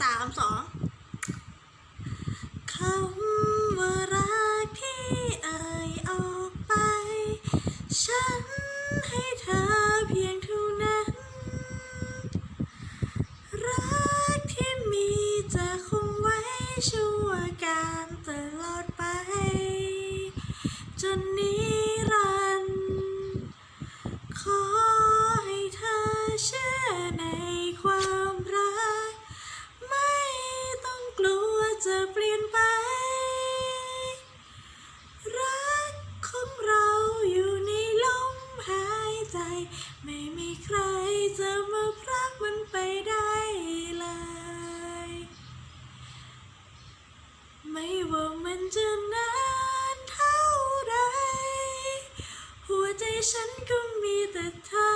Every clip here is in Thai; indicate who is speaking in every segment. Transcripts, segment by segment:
Speaker 1: สามสองคำว่ารักที่เอ่ยออกไป ฉันให้เธอเพียงเท่านั้น รักที่มีจะคงไว้ชั่วการตลอดไป จนนิรันดร์ขอให้เธอเชื่อใน จะเปลี่ยนไป รักของเราอยู่ในลมหายใจ ไม่มีใครจะมาพรากมันไปได้เลย ไม่ว่ามันจะนานเท่าไร หัวใจฉันก็มีแต่เธอ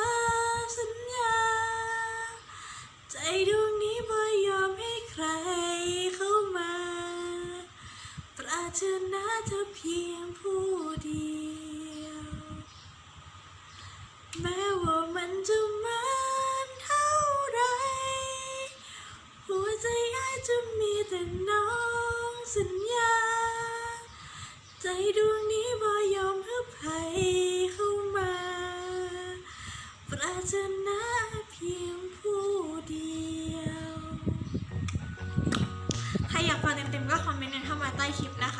Speaker 1: สัญญา ปรารถนาเธอเพียงผู้เดียว แม้ว่ามันจะมานเท่าไรหัวใจอายจะมีแต่น้องสัญญา ใจดวงนี้บ่ยอมให้ใครเข้ามาปรารถนาเพียงผู้เดียว ใครอยากฟังเต็มๆก็คอมเมนต์กันเข้ามาใต้คลิปนะคะ